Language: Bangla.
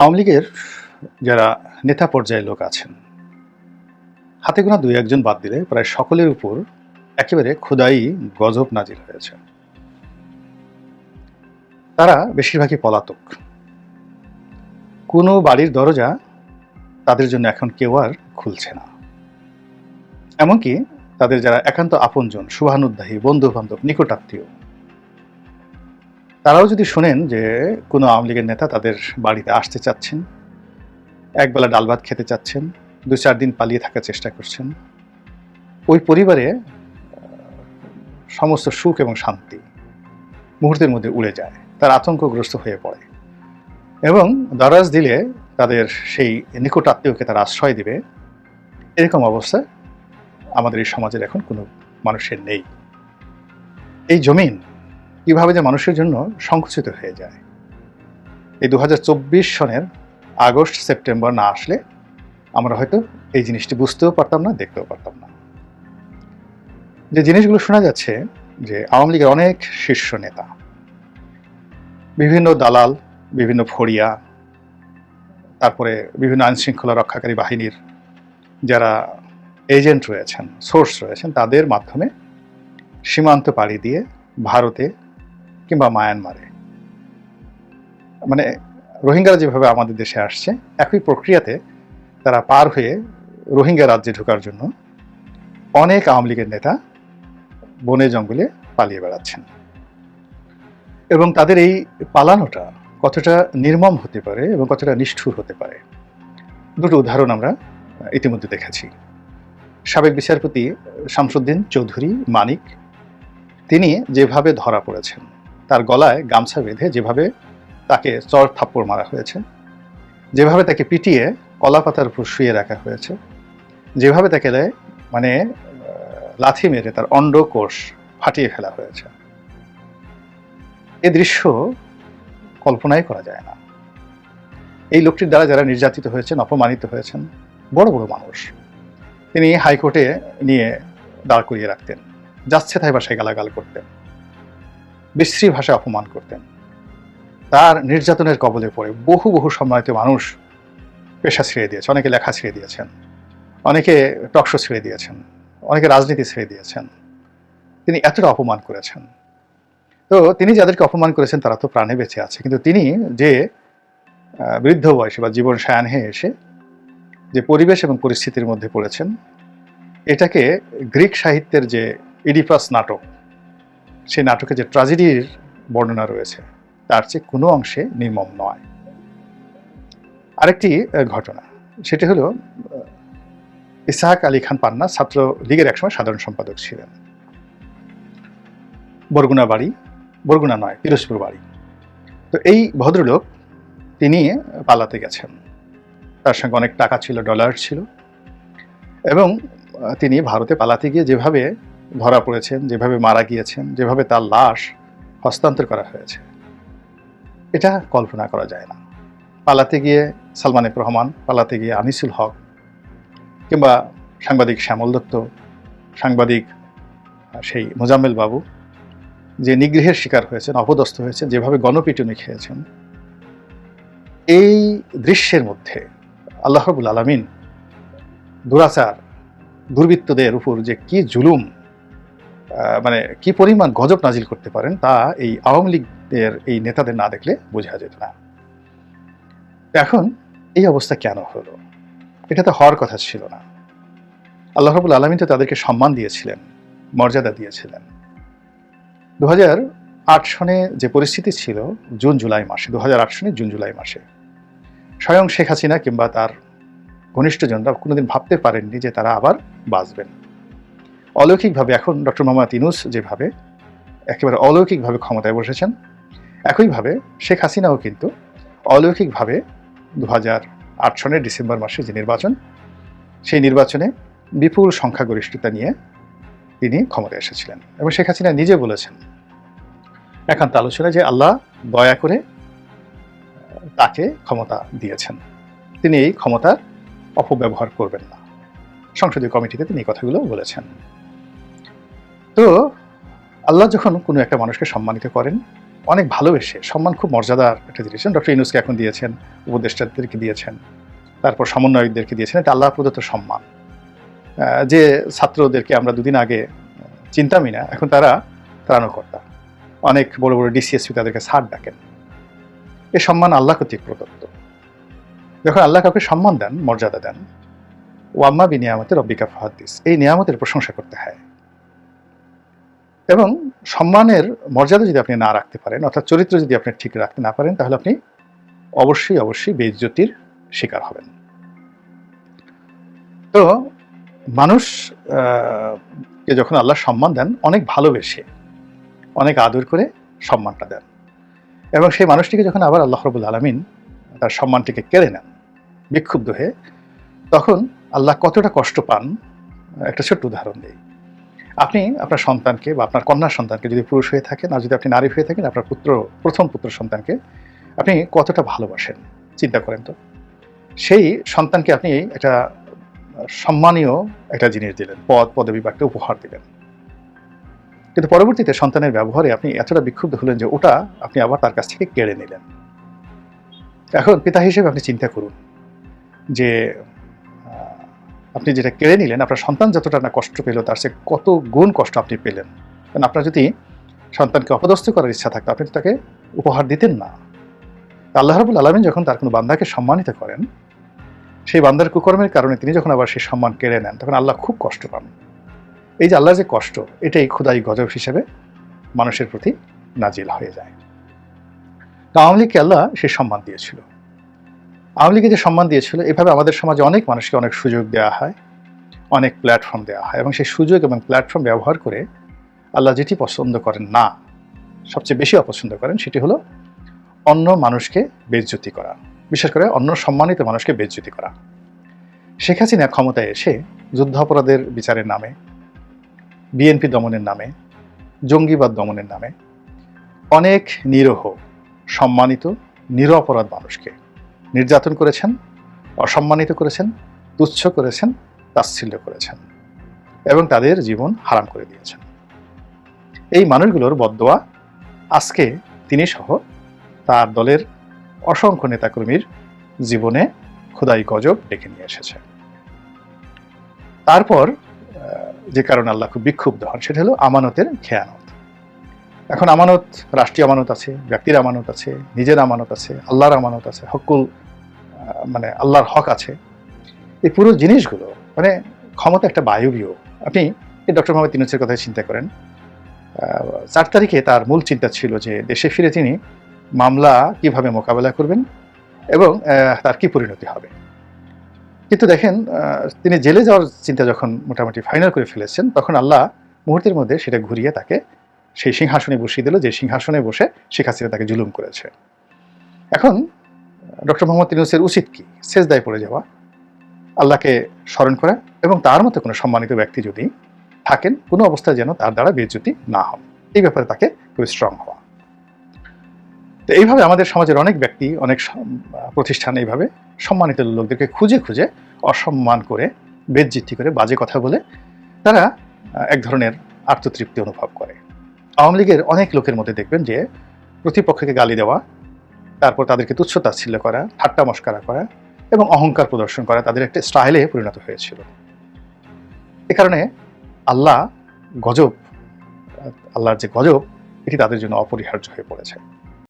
আওয়ামী লীগের যারা নেতা পর্যায়ের লোক আছেন, হাতে গোনা দুই একজন বাদ দিলে প্রায় সকলের উপর একেবারে ক্ষুদাই গজব নাজির হয়েছে। তারা বেশিরভাগই পলাতক। কোনো বাড়ির দরজা তাদের জন্য এখন কেউ আর খুলছে না। এমনকি তাদের যারা একান্ত আপনজন শুভানুদ্দাহী বন্ধু বান্ধব নিকটাত্মীয় তারাও যদি শোনেন যে কোনো আওয়ামী লীগের নেতা তাদের বাড়িতে আসতে চাচ্ছেন, একবেলা ডাল ভাত খেতে চাচ্ছেন, দু চার দিন পালিয়ে থাকার চেষ্টা করছেন, ওই পরিবারে সমস্ত সুখ এবং শান্তি মুহূর্তের মধ্যে উড়ে যায়, তার আতঙ্কগ্রস্ত হয়ে পড়ে এবং দরাজ দিলে তাদের সেই নিকট আত্মীয়কে তারা আশ্রয় দিবে। এরকম অবস্থা আমাদের এই সমাজের এখন কোনো মানুষের নেই। এই জমিন কীভাবে যে মানুষের জন্য সংকুচিত হয়ে যায়। এই দু হাজার চব্বিশ সনের আগস্ট, সেপ্টেম্বর না আসলে আমরা হয়তো এই জিনিসটি বুঝতেও পারতাম না, দেখতেও পারতাম না। যে জিনিসগুলো শোনা যাচ্ছে যে আওয়ামী লীগের অনেক শীর্ষ নেতা, বিভিন্ন দালাল, বিভিন্ন ফড়িয়া, তারপরে বিভিন্ন আইনশৃঙ্খলা রক্ষাকারী বাহিনীর যারা এজেন্ট রয়েছেন, সোর্স রয়েছেন, তাদের মাধ্যমে সীমান্ত পাড়ি দিয়ে ভারতে কিংবা মায়ানমারে। মানে রোহিঙ্গারা যেভাবে আমাদের দেশে আসছে, একই প্রক্রিয়াতে তারা পার হয়ে রোহিঙ্গা রাজ্যে ঢোকার জন্য অনেক আওয়ামী লীগের নেতা বনে জঙ্গলে পালিয়ে বেড়াচ্ছেন। এবং তাদের এই পালানোটা কতটা নির্মম হতে পারে এবং কতটা নিষ্ঠুর হতে পারে, দুটো উদাহরণ আমরা ইতিমধ্যে দেখেছি। সাবেক বিচারপতি শামসুদ্দিন চৌধুরী মানিক, তিনি যেভাবে ধরা পড়েছেন তার গলায় গামছা বেঁধে যেভাবে তাকে চর থাপ্পড় মারা হয়েছে, যেভাবে তাকে পিটিয়ে কলা পাতার উপর শুয়ে রাখা হয়েছে, যেভাবে তাকে মানে লাথি মেরে তার অন্ডকোষ ফাটিয়ে ফেলা হয়েছে। এ দৃশ্য কল্পনাই করা যায় না। এই লোকটির দ্বারা যারা নির্যাতিত হয়েছেন, অপমানিত হয়েছেন, বড় বড় মানুষ, তিনি হাইকোর্টে নিয়ে দাঁড় করিয়ে রাখতেন, যাচ্ছে তাই ভাষায় গালাগাল করতেন। বিশ্রী ভাষায় অপমান করতেন। তার নির্যাতনের কবলে পড়ে বহু বহু সম্মানিত মানুষ পেশা ছেড়ে দিয়েছে, অনেকে লেখা ছেড়ে দিয়েছেন, অনেকে টকশো ছেড়ে দিয়েছেন, অনেকে রাজনীতি ছেড়ে দিয়েছেন। তিনি এতটা অপমান করেছেন। তো তিনি যাদেরকে অপমান করেছেন তারা তো প্রাণে বেঁচে আছে। কিন্তু তিনি যে বৃদ্ধ বয়সে বা জীবন সায়ান হয়ে এসে যে পরিবেশ এবং পরিস্থিতির মধ্যে পড়েছেন, এটাকে গ্রিক সাহিত্যের যে ইডিপাস নাটক সেই নাটকে যে ট্রাজেডির বর্ণনা রয়েছে, তার চেয়ে কোনো অংশে নির্মম নয়। আরেকটি ঘটনা, সেটি হলো ইসাহাক আলী খান পান্না ছাত্র লীগের একসময় সাধারণ সম্পাদক ছিলেন। বরগুনা বাড়ি, বরগুনা নয়, পিরোজপুর বাড়ি। তো এই ভদ্রলোক, তিনি পালাতে গেছেন। তার সঙ্গে অনেক টাকা ছিল, ডলার ছিল। এবং তিনি ভারতে পালাতে গিয়ে যেভাবে ধরা পড়েছেন, যেভাবে মারা গিয়েছেন, যেভাবে তার লাশ হস্তান্তর করা হয়েছে। এটা কল্পনা করা যায় না। পালাতে গিয়ে সালমান রহমান, পালাতে গিয়ে আনিসুল হক, কিংবা সাংবাদিক শ্যামল দত্ত, সাংবাদিক সেই মোজাম্মেল বাবু, যে নিগৃহের শিকার হয়েছেন, অপদস্থ হয়েছেন, যেভাবে গণপিটুনি খেয়েছেন, এই দৃশ্যের মধ্যে আল্লাহ রবুল আলমিন দুরাচার, দুর্বৃত্তদের উপর যে কি জুলুম মানে কি পরিমাণ গজব নাজিল করতে পারেন তা এই আওয়ামী লীগের এই নেতাদের না দেখলে বোঝা যেত না। এখন এই অবস্থা কেন হলো? এটা তো হওয়ার কথা ছিল না। আল্লাহ রবুল আলমিন তো তাদেরকে সম্মান দিয়েছিলেন, মর্যাদা দিয়েছিলেন। দু আট সনে যে পরিস্থিতি ছিল জুন, জুলাই মাসে দু আট সনে জুন, জুলাই মাসে, স্বয়ং শেখ হাসিনা কিংবা তার ঘনিষ্ঠজনরা কোনোদিন ভাবতে পারেননি যে তারা আবার বাঁচবেন। অলৌকিকভাবে, এখন ডক্টর মোহাম্মদ ইনুস যেভাবে একেবারে অলৌকিকভাবে ক্ষমতায় বসেছেন, একইভাবে শেখ হাসিনাও কিন্তু অলৌকিকভাবে দু হাজার আট সনের ডিসেম্বর মাসে যে নির্বাচন, সেই নির্বাচনে বিপুল সংখ্যাগরিষ্ঠতা নিয়ে তিনি ক্ষমতায় এসেছিলেন। এবং শেখ হাসিনা নিজে বলেছেন, একান্ত আলোচনায় যে আল্লাহ দয়া করে তাকে ক্ষমতা দিয়েছেন। তিনি এই ক্ষমতার অপব্যবহার করবেন না। সংসদীয় কমিটিতে তিনি এই কথাগুলো বলেছেন। তো আল্লাহ যখন কোনো একটা মানুষকে সম্মানিত করেন, অনেক ভালোবেসে, সম্মান খুব মর্যাদার একটা জিনিস। ডক্টর ইনুসকে এখন দিয়েছেন, উপদেষ্টাদেরকে দিয়েছেন, তারপর সমন্বয়কদেরকে দিয়েছেন, এটা আল্লাহ প্রদত্ত সম্মান। যে ছাত্রদেরকে আমরা দুদিন আগে চিন্তামই না, এখন তারা ত্রাণকর্তা। অনেক বড় বড় ডিসিএসপি তাদেরকে ছাড় ডাকেন। এ সম্মান আল্লাহ কর্তৃক প্রদত্ত। যখন আল্লাহ কাউকে সম্মান দেন, মর্যাদা দেন, ওয়াম্মা বি নিয়ামতের রব্বিকা ফাহাদিস এই নিয়ামতের প্রশংসা করতে হয়। এবং সম্মানের মর্যাদা যদি আপনি না রাখতে পারেন, অর্থাৎ চরিত্র যদি আপনি ঠিক রাখতে না পারেন, তাহলে আপনি অবশ্যই অবশ্যই বেজ্জতির শিকার হবেন। তো মানুষ কে যখন আল্লাহ সম্মান দেন, অনেক ভালোবেসে, অনেক আদর করে সম্মানটা দেন। এবং সেই মানুষটিকে যখন আবার আল্লাহ রবুল আলমিন তার সম্মানটিকে কেড়ে নেন, বিক্ষুব্ধ হয়ে, তখন আল্লাহ কতটা কষ্ট পান, একটা ছোট্ট উদাহরণ দিই। আপনি আপনার সন্তানকে বা আপনার কন্যা সন্তানকে যদি পুরুষ হয়ে থাকেন আর যদি আপনি নারী হয়ে থাকেন, আপনার পুত্র, প্রথম পুত্র সন্তানকে আপনি কতটা ভালোবাসেন? চিন্তা করেন তো। সেই সন্তানকে আপনি একটা সম্মানীয় একটা জিনিস দিলেন, পদ, পদবি বা একটা উপহার দিলেন। কিন্তু পরবর্তীতে সন্তানের ব্যবহারে আপনি এতটা বিক্ষুব্ধ হলেন যে ওটা আপনি আবার তার কাছ থেকে কেড়ে নিলেন। এখন পিতা হিসেবে আপনি চিন্তা করুন যে আপনি যেটা কেড়ে নিলেন, আপনার সন্তান যতটা না কষ্ট পেল, তার সে কত গুণ কষ্ট আপনি পেলেন। কারণ আপনার যদি সন্তানকে অপদস্থ করার ইচ্ছা থাকতো, আপনি তাকে উপহার দিতেন না। আল্লাহ রাবুল আলমিন যখন তার কোনো বান্দাকে সম্মানিত করেন, সেই বান্দার কুকর্মের কারণে তিনি যখন আবার সেই সম্মান কেড়ে নেন, তখন আল্লাহ খুব কষ্ট পান। এই যে আল্লাহ যে কষ্ট, এটাই খুদাই গজব হিসেবে মানুষের প্রতি নাজিল হয়ে যায়। আওয়ামী লীগকে আল্লাহ সে সম্মান দিয়েছিল। আওয়ামী লীগে যে সম্মান দিয়েছিল, এভাবে আমাদের সমাজে অনেক মানুষকে অনেক সুযোগ দেওয়া হয়, অনেক প্ল্যাটফর্ম দেওয়া হয় এবং সেই সুযোগ এবং প্ল্যাটফর্ম ব্যবহার করে আল্লাহ যেটি পছন্দ করেন না, সবচেয়ে বেশি অপছন্দ করেন সেটি হলো অন্য মানুষকে বেজ্জতি করা, বিশেষ করে অন্য সম্মানিত মানুষকে বেজ্জতি করা। শেখ হাসিনা ক্ষমতায় এসে যুদ্ধাপরাধের বিচারের নামে, বিএনপি দমনের নামে, জঙ্গিবাদ দমনের নামে অনেক নিরহ, সম্মানিত, নিরপরাধ মানুষকে নির্যাতন করেছেন, অসম্মানিত করেছেন, তুচ্ছ করেছেন, তাচ্ছিল্য করেছেন এবং তাদের জীবন হারাম করে দিয়েছেন। এই মানুষগুলোর বদোয়া আজকে তিনি সহ তার দলের অসংখ্য নেতাকর্মীর জীবনে খোদাই গজব ডেকে নিয়ে এসেছে। তারপর যে কারণে আল্লাহ খুব বিক্ষুব্ধ হন, সেটা হলো আমানতের খেয়ানত। এখন আমানত, রাষ্ট্রীয় আমানত আছে, ব্যক্তির আমানত আছে, নিজের আমানত আছে, আল্লাহর আমানত আছে, হকুল মানে আল্লাহর হক আছে। এই পুরো জিনিসগুলো মানে ক্ষমতা একটা বায়বীয়। আপনি এই ডক্টর মোহাম্মদ তিনুসের কথা চিন্তা করেন। চার তারিখে তার মূল চিন্তা ছিল যে দেশে ফিরে তিনি মামলা কীভাবে মোকাবেলা করবেন এবং তার কি পরিণতি হবে। কিন্তু দেখেন তিনি জেলে যাওয়ার চিন্তা যখন মোটামুটি ফাইনাল করে ফেলেছেন, তখন আল্লাহ মুহূর্তের মধ্যে সেটা ঘুরিয়ে তাকে সেই সিংহাসনে বসিয়ে দিল, যে সিংহাসনে বসে শেখ হাসিনা তাকে জুলুম করেছে। এখন ডক্টর মোহাম্মদ তিনুসের উচিত কি? শেষদায় পড়ে যাওয়া, আল্লাহকে স্মরণ করা এবং তার মতো কোনো সম্মানিত ব্যক্তি যদি থাকেন, কোনো অবস্থায় যেন তার দ্বারা বেজ্জতি না হন। এই ব্যাপারে তাকে খুব স্ট্রং হওয়া। তো এইভাবে আমাদের সমাজের অনেক ব্যক্তি, অনেক প্রতিষ্ঠান এইভাবে সম্মানিত লোকদেরকে খুঁজে খুঁজে অসম্মান করে, বেজ্জিতি করে, বাজে কথা বলে তারা এক ধরনের আত্মতৃপ্তি অনুভব করে। আওয়ামী লীগের অনেক লোকের মধ্যে দেখবেন যে প্রতিপক্ষকে গালি দেওয়া, তারপর তাদেরকে তুচ্ছ তাচ্ছিল্য করা, ঠাট্টা মস্কারা করা এবং অহংকার প্রদর্শন করা তাদের একটা স্টাইলে পরিণত হয়েছিল। এ কারণে আল্লাহ গজব, আল্লাহর যে গজব, এটি তাদের জন্য অপরিহার্য হয়ে পড়েছে।